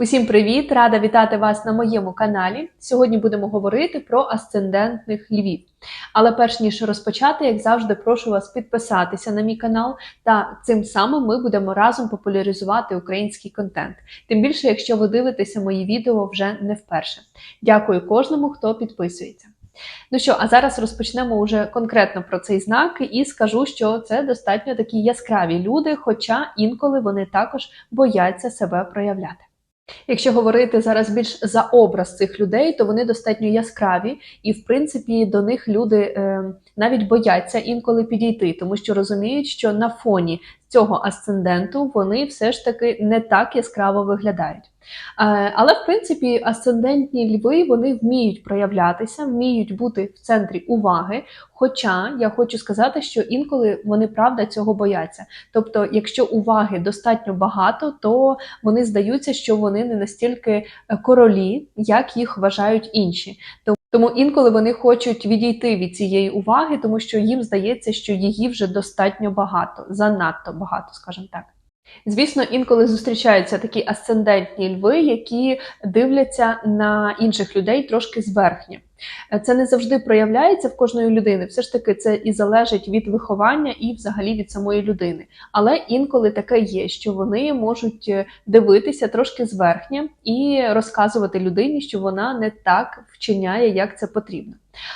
Усім привіт! Рада вітати вас на моєму каналі. Сьогодні будемо говорити про асцендентних львів. Але перш ніж розпочати, як завжди, прошу вас підписатися на мій канал, та цим самим ми будемо разом популяризувати український контент. Тим більше, якщо ви дивитеся мої відео вже не вперше. Дякую кожному, хто підписується. Ну що, а зараз розпочнемо уже конкретно про цей знак і скажу, що це достатньо такі яскраві люди, хоча інколи вони також бояться себе проявляти. Якщо говорити зараз більш за образ цих людей, то вони достатньо яскраві, і в принципі до них люди е, навіть бояться інколи підійти, тому що розуміють, що на фоні цього асценденту вони все ж таки не так яскраво виглядають. Е, Але в принципі асцендентні льви вони вміють проявлятися, вміють бути в центрі уваги. Хоча я хочу сказати, що інколи вони правда цього бояться. Тобто, якщо уваги достатньо багато, то вони здаються, що вони не настільки е, королі, як їх вважають інші. Тому- інколи вони хочуть відійти від цієї уваги, тому що їм здається, що її вже достатньо багато, занадто багато, скажімо так. Звісно, інколи зустрічаються такі асцендентні льви, які дивляться на інших людей трошки зверхня. Е, Це не завжди проявляється в кожної людини. Все ж таки, це і залежить від виховання і взагалі від самої людини. Але інколи таке є, що вони можуть е, дивитися трошки зверхня і розказувати людині, що вона не так вчиняє, як це потрібно.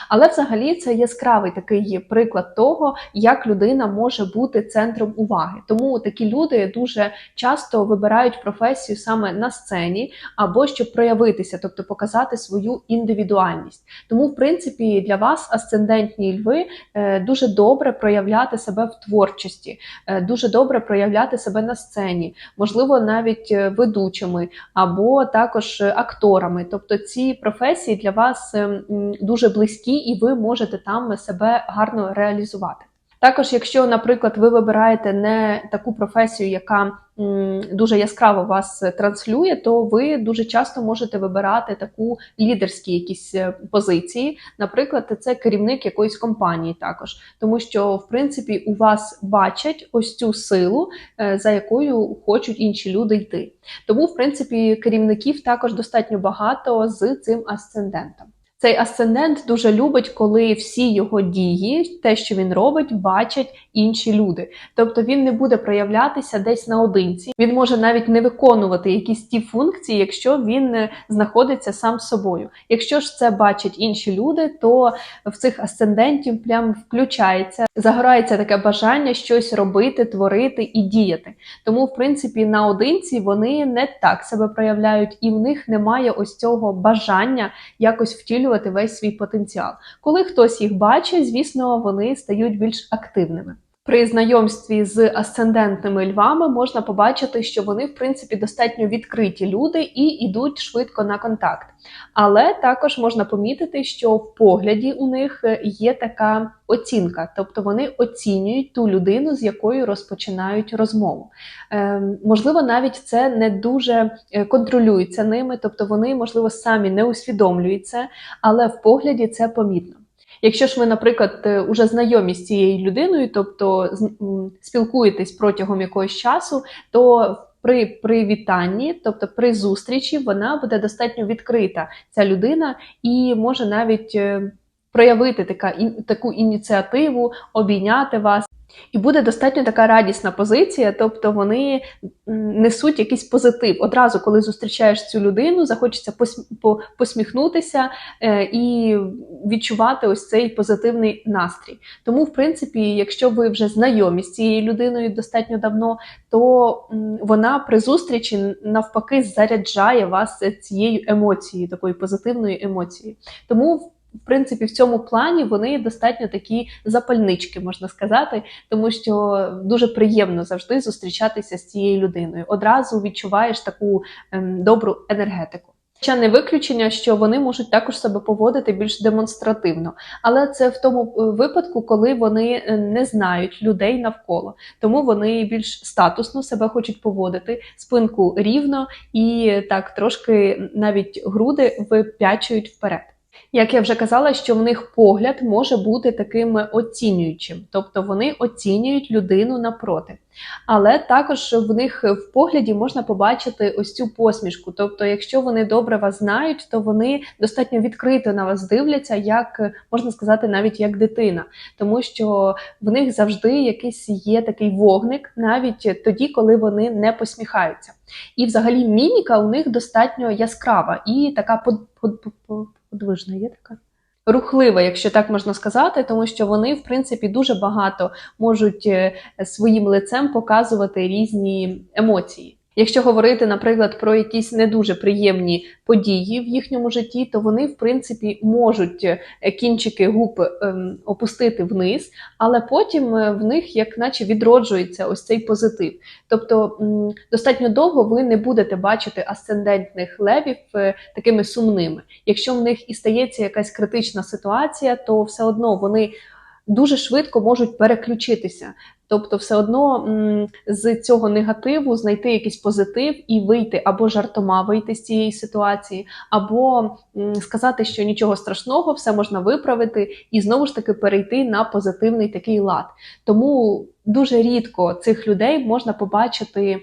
Але взагалі це яскравий такий приклад того, як людина може бути центром уваги. Тому такі люди дуже часто вибирають професію саме на сцені або щоб проявитися, тобто показати свою індивідуальність. Тому, в принципі, для вас асцендентні льви е, дуже добре проявляти себе в творчості, е, дуже добре проявляти себе на сцені, можливо, навіть е, ведучими або також акторами. Тобто ці професії для вас е, дуже близькі, і ви можете там себе гарно реалізувати. Також, якщо, наприклад, ви вибираєте не таку професію, яка дуже яскраво вас транслює, то ви дуже часто можете вибирати таку лідерські якісь е, позиції. Наприклад, це керівник якоїсь компанії також, тому що в принципі у вас бачать ось цю силу, е, за якою хочуть інші люди йти. Тому, в принципі, керівників також достатньо багато з цим асцендентом. Цей асцендент дуже любить, коли всі його дії, те, що він робить, бачать інші люди. Тобто він не буде проявлятися десь наодинці. Він може навіть не виконувати якісь ті функції, якщо він е, знаходиться сам собою. Якщо ж це бачать інші люди, то в цих асцендентів прям включається, загорається таке бажання щось робити, творити і діяти. Тому, в принципі, наодинці вони не так себе проявляють, і в них немає ось цього бажання якось втілювати весь свій потенціал. Коли хтось їх бачить, звісно, вони стають більш активними. При знайомстві з асцендентними львами можна побачити, що вони, в принципі, достатньо відкриті люди і йдуть швидко на контакт. Але також можна помітити, що в погляді у них е, є така оцінка, тобто вони оцінюють ту людину, з якою розпочинають розмову. Е, можливо, навіть це не дуже е, контролюється ними, тобто вони, можливо, самі не усвідомлюють це, але в погляді це помітно. Якщо ж ви, наприклад, е, уже знайомі з цією людиною, тобто спілкуєтесь протягом якогось часу, то при привітанні, тобто при зустрічі, вона буде достатньо відкрита, ця людина, і може навіть е, проявити така, таку ініціативу, обійняти вас. І буде достатньо така радісна позиція, тобто вони несуть якийсь позитив. Одразу, коли зустрічаєш цю людину, захочеться посміхнутися е, і відчувати ось цей позитивний настрій. Тому, в принципі, якщо ви вже знайомі з цією людиною достатньо давно, то вона при зустрічі навпаки заряджає вас цією емоцією, такою позитивною емоцією. Тому в принципі, в цьому плані вони достатньо такі запальнички, можна сказати, тому що дуже приємно завжди зустрічатися з цією людиною. Одразу відчуваєш таку ем, добру енергетику. Ще не виключення, що вони можуть також себе поводити більш демонстративно, але це в тому е, випадку, коли вони е, не знають людей навколо, тому вони більш статусно себе хочуть поводити, спинку рівно і так трошки навіть груди вип'ячують вперед. Як я вже казала, що в них погляд може бути таким оцінюючим, тобто вони оцінюють людину напроти. Але також в них в погляді можна побачити ось цю посмішку. Тобто, якщо вони добре вас знають, то вони достатньо відкрито на вас дивляться, як можна сказати, навіть як дитина, тому що в них завжди якийсь є такий вогник, навіть тоді, коли вони не посміхаються. І взагалі міміка у них достатньо яскрава і така под, подвижна є така. Рухлива, якщо так можна сказати, тому що вони, в принципі, дуже багато можуть е, своїм лицем показувати різні емоції. Якщо говорити, наприклад, про якісь не дуже приємні події в їхньому житті, то вони, в принципі, можуть е, кінчики губ ем, опустити вниз, але потім е, в них, як наче, відроджується ось цей позитив. Тобто достатньо довго ви не будете бачити асцендентних левів е, такими сумними. Якщо в них і стається якась критична ситуація, то все одно вони дуже швидко можуть переключитися. Тобто, все одно з цього негативу знайти якийсь позитив і вийти або жартома вийти з цієї ситуації, або сказати, що нічого страшного, все можна виправити, і знову ж таки перейти на позитивний такий лад. Тому дуже рідко цих людей можна побачити.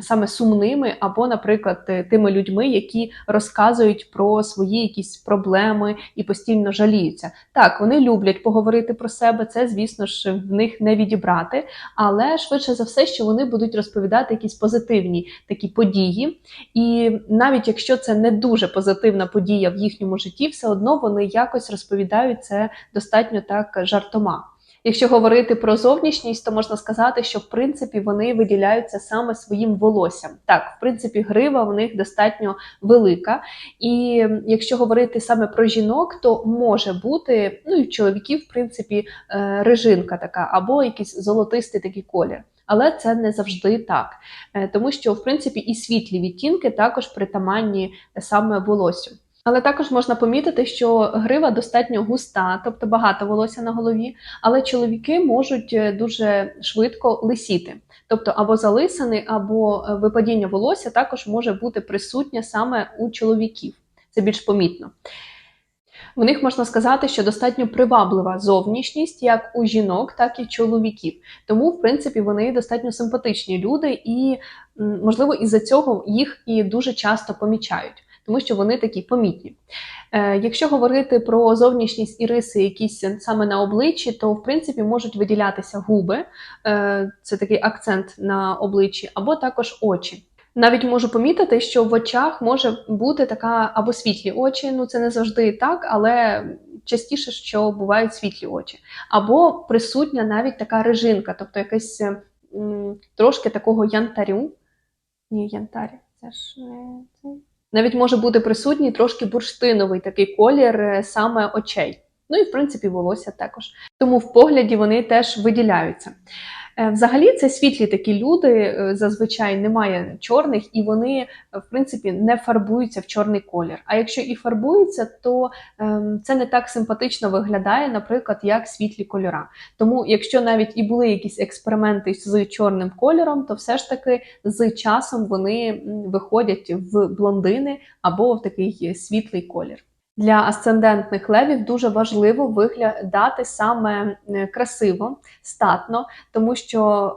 Саме сумними, або, наприклад, е, тими людьми, які розказують про свої якісь проблеми і постійно жаліються. Так, вони люблять поговорити про себе, це, звісно ж, в них не відібрати, але швидше за все, що вони будуть розповідати якісь позитивні такі події. І навіть якщо це не дуже позитивна подія в їхньому житті, все одно вони якось розповідають це достатньо так жартома. Якщо говорити про зовнішність, то можна сказати, що в принципі вони виділяються саме своїм волоссям. Так, в принципі, грива в них достатньо велика. І якщо говорити саме про жінок, то може бути, ну і в чоловіків, в принципі, е, режинка така, або якийсь золотистий такий колір. Але це не завжди так, Е, тому що в принципі і світлі відтінки також притаманні саме волоссю. Але також можна помітити, що грива достатньо густа, тобто багато волосся на голові, але чоловіки можуть е, дуже швидко лисіти. Тобто або залисини, або е, випадіння волосся також може бути присутнє саме у чоловіків. Це більш помітно. В них можна сказати, що достатньо приваблива зовнішність як у жінок, так і чоловіків. Тому, в принципі, вони достатньо симпатичні люди, і, можливо, із-за цього їх і дуже часто помічають тому що вони такі помітні. Е, Якщо говорити про зовнішність і риси, якісь саме на обличчі, то в принципі можуть виділятися губи, е, це такий акцент на обличчі, або також очі. Навіть можу помітити, що в очах може бути така або світлі очі, ну це не завжди так, але частіше, що бувають світлі очі, або присутня навіть така режинка, тобто якась м, трошки такого янтарю. Ні, янтарі, це ж не. Навіть може бути присутній трошки бурштиновий такий колір е, саме очей. Ну і в принципі волосся також. Тому в погляді вони теж виділяються. Е, Взагалі, це світлі такі люди, е, зазвичай немає чорних, і вони, е, в принципі, не фарбуються в чорний колір. А якщо і фарбуються, то ем, це не так симпатично виглядає, наприклад, як світлі кольора. Тому, якщо навіть і були якісь експерименти з чорним кольором, то все ж таки з часом вони виходять в блондини або в такий світлий колір. Для асцендентних левів дуже важливо виглядати саме е, красиво, статно, тому що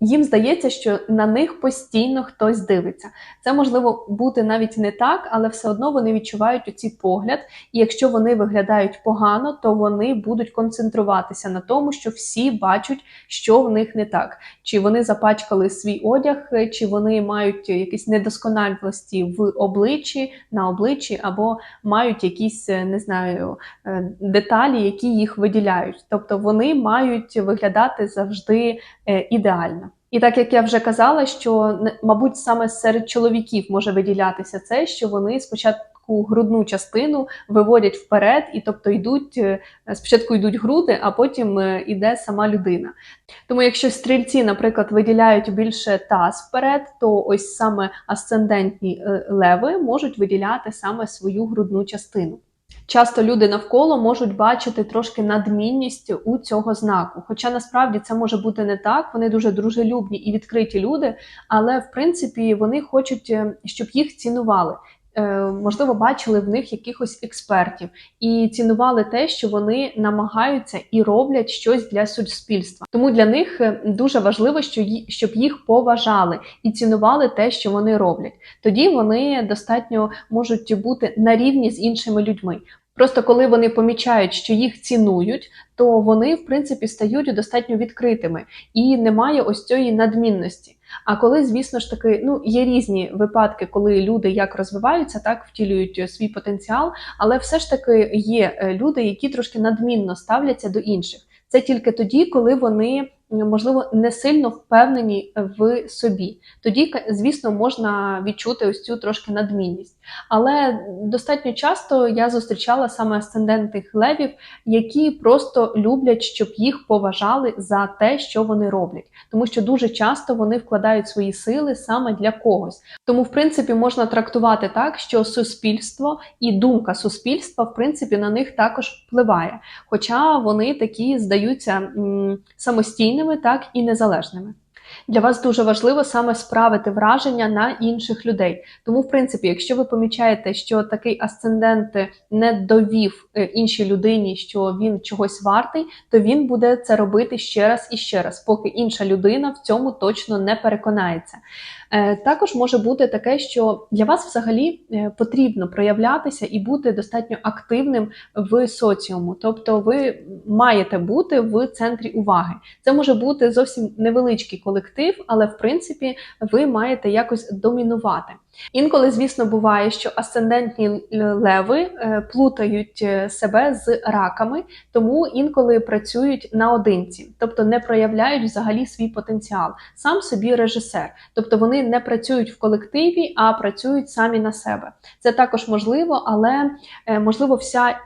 їм здається, що на них постійно хтось дивиться. Це можливо бути навіть не так, але все одно вони відчувають оці погляд. І якщо вони виглядають погано, то вони будуть концентруватися на тому, що всі бачать, що в них не так. Чи вони запачкали свій одяг, чи вони мають якісь недосконалості в обличчі, на обличчі, або мають якісь, е, не знаю, е, деталі, які їх виділяють. Тобто вони мають виглядати завжди е, ідеально. І так як я вже казала, що мабуть саме серед чоловіків може виділятися це, що вони спочатку грудну частину виводять вперед, і тобто йдуть е, спочатку йдуть груди, а потім е, іде сама людина. Тому, якщо стрільці, наприклад, виділяють більше таз вперед, то ось саме асцендентні е, леви можуть виділяти саме свою грудну частину. Часто люди навколо можуть бачити трошки надмінність у цього знаку. Хоча насправді це може бути не так. Вони дуже дружелюбні і відкриті люди, але в принципі вони хочуть, е, щоб їх цінували. Е, Можливо, бачили в них якихось експертів і цінували те, що вони намагаються і роблять щось для суспільства. Тому для них е, дуже важливо, що щоб їх поважали і цінували те, що вони роблять. Тоді вони достатньо можуть бути на рівні з іншими людьми. Просто коли вони помічають, що їх цінують, то вони, в принципі, стають достатньо відкритими і немає ось цієї надмінності. А коли, звісно ж таки, ну є різні випадки, коли люди як розвиваються, так втілюють е, свій потенціал, але все ж таки є е, люди, які трошки надмінно ставляться до інших. Це тільки тоді, коли вони можливо не сильно впевнені в собі. Тоді, звісно, можна відчути ось цю трошки надмінність. Але достатньо часто я зустрічала саме асцендентних левів, які просто люблять, щоб їх поважали за те, що вони роблять, тому що дуже часто вони вкладають свої сили саме для когось. Тому, в принципі, можна трактувати так, що суспільство і думка суспільства, в принципі, на них також впливає, хоча вони такі здаються м, самостійними, так і незалежними. Для вас дуже важливо саме справити враження на інших людей. Тому, в принципі, якщо ви помічаєте, що такий асцендент не довів е, іншій людині, що він чогось вартий, то він буде це робити ще раз і ще раз, поки інша людина в цьому точно не переконається. Е, Також може бути таке, що для вас взагалі е, потрібно проявлятися і бути достатньо активним в соціуму, тобто ви маєте бути в центрі уваги. Це може бути зовсім невеличкий колектив, але в принципі ви маєте якось домінувати. Інколи, звісно, буває, що асцендентні леви е, плутають е, себе з раками, тому інколи працюють наодинці, тобто не проявляють взагалі свій потенціал, сам собі режисер. Тобто вони не працюють в колективі, а працюють самі на себе. Це також можливо, але е, можливо, вся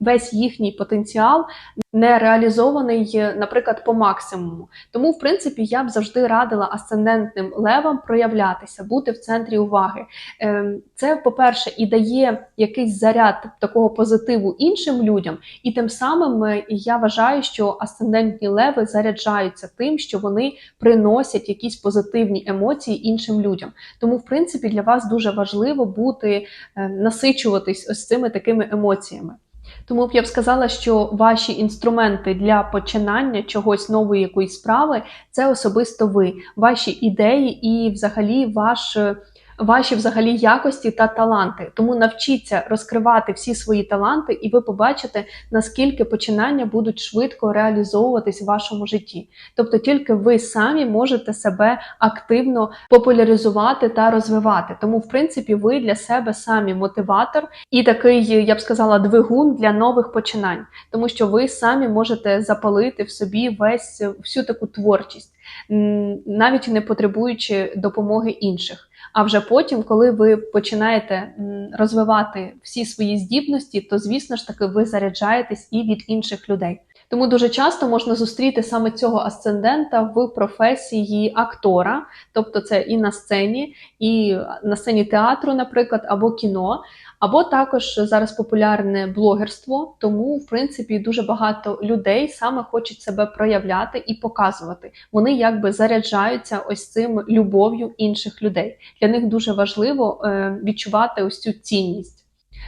весь їхній потенціал не реалізований, наприклад, по максимуму. Тому, в принципі, я б завжди радила асцендентним левам проявлятися, бути в центрі уваги. Ем, Це, по-перше, і дає якийсь заряд такого позитиву іншим людям, і тим самим е, я вважаю, що асцендентні леви заряджаються тим, що вони приносять якісь позитивні емоції іншим людям. Тому, в принципі, для вас дуже важливо бути е, насичуватись ось цими такими емоціями. Тому б я б сказала, що ваші інструменти для починання чогось нової якоїсь справи це особисто ви, ваші ідеї і взагалі ваш. Ваші взагалі якості та таланти. Тому навчіться розкривати всі свої таланти, і ви побачите, наскільки починання будуть швидко реалізовуватись в вашому житті. Тобто тільки ви самі можете себе активно популяризувати та розвивати. Тому, в принципі, ви для себе самі мотиватор і такий, я б сказала, двигун для нових починань, тому що ви самі можете запалити в собі весь всю таку творчість, навіть не потребуючи допомоги інших. А вже потім, коли ви починаєте розвивати всі свої здібності, то звісно ж таки ви заряджаєтесь і від інших людей. Тому дуже часто можна зустріти саме цього асцендента в професії актора, тобто це і на сцені, і на сцені театру, наприклад, або кіно. Або також зараз популярне блогерство, тому в принципі дуже багато людей саме хочуть себе проявляти і показувати. Вони якби заряджаються ось цим любов'ю інших людей. Для них дуже важливо е, відчувати ось цю цінність.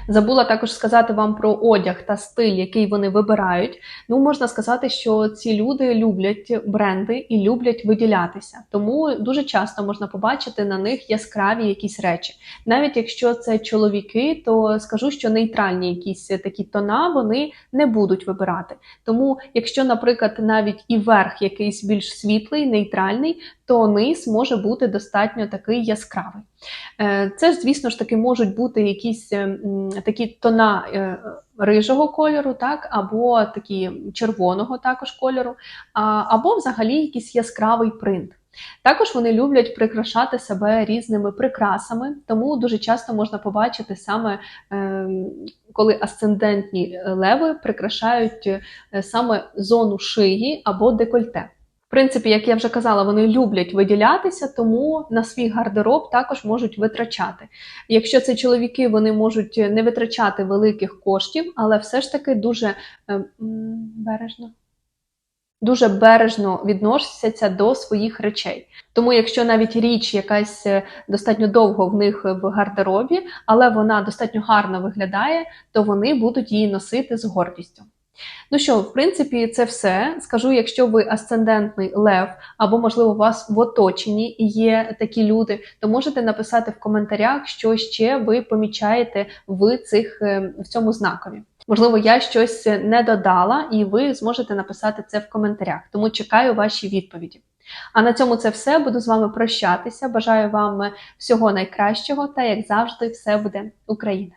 Забула також сказати вам про одяг та стиль, який вони вибирають. Ну, можна сказати, що ці люди люблять бренди і люблять виділятися. Тому дуже часто можна побачити на них яскраві якісь речі. Навіть якщо це чоловіки, то скажу, що нейтральні якісь такі тона вони не будуть вибирати. Тому, якщо, наприклад, навіть і верх якийсь більш світлий, нейтральний, то низ може бути достатньо такий яскравий. Е, Це, звісно ж таки, можуть бути якісь е, такі тона е, рижого кольору, так, або такі червоного також кольору, або взагалі якийсь яскравий принт. Також вони люблять прикрашати себе різними прикрасами, тому дуже часто можна побачити саме е, коли асцендентні леви прикрашають е, саме зону шиї або декольте. Принципі, як я вже казала, вони люблять виділятися, тому на свій гардероб також можуть витрачати. Якщо це чоловіки, вони можуть не витрачати великих коштів, але все ж таки дуже е, бережно. Дуже бережно відносяться до своїх речей. Тому, якщо навіть річ якась е, достатньо довго в них в гардеробі, але вона достатньо гарно виглядає, то вони будуть її носити з гордістю. Ну що, в принципі, це все. Скажу, якщо ви асцендентний лев, або, можливо, у вас в оточенні є такі люди, то можете написати в коментарях, що ще ви помічаєте в, цих, е, в цьому знакові. Можливо, я щось не додала, і ви зможете написати це в коментарях. Тому чекаю ваші відповіді. А на цьому це все. Буду з вами прощатися. Бажаю вам всього найкращого та, як завжди, все буде Україна!